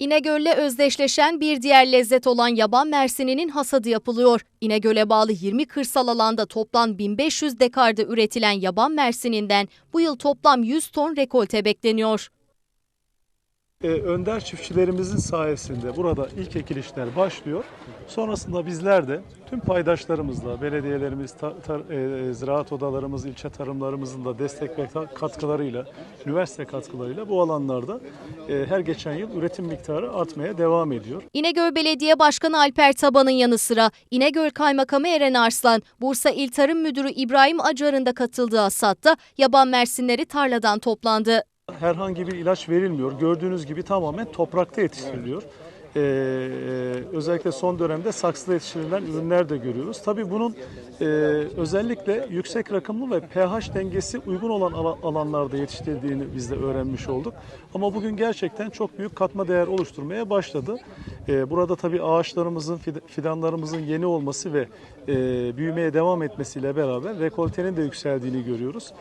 İnegöl'le özdeşleşen bir diğer lezzet olan yaban mersininin hasadı yapılıyor. İnegöl'e bağlı 20 kırsal alanda toplam 1500 dekarda üretilen yaban mersininden bu yıl toplam 100 ton rekolte bekleniyor. Ee, Önder çiftçilerimizin sayesinde burada ilk ekilişler başlıyor. Sonrasında bizler de tüm paydaşlarımızla, belediyelerimiz, ta- tar- e, ziraat odalarımız, ilçe tarımlarımızın da destek ve katkılarıyla, üniversite katkılarıyla bu alanlarda e, her geçen yıl üretim miktarı artmaya devam ediyor. İnegöl Belediye Başkanı Alper Taban'ın yanı sıra İnegöl Kaymakamı Eren Arslan, Bursa İl Tarım Müdürü İbrahim Acar'ın da katıldığı hasatta yaban mersinleri tarladan toplandı. Herhangi bir ilaç verilmiyor. Gördüğünüz gibi tamamen toprakta yetiştiriliyor. Ee, özellikle son dönemde saksıda yetiştirilen ürünler de görüyoruz. Tabii bunun e, özellikle yüksek rakımlı ve pH dengesi uygun olan ala- alanlarda yetiştirildiğini biz de öğrenmiş olduk. Ama bugün gerçekten çok büyük katma değer oluşturmaya başladı. Ee, burada tabii ağaçlarımızın, fid- fidanlarımızın yeni olması ve e, büyümeye devam etmesiyle beraber rekoltenin de yükseldiğini görüyoruz.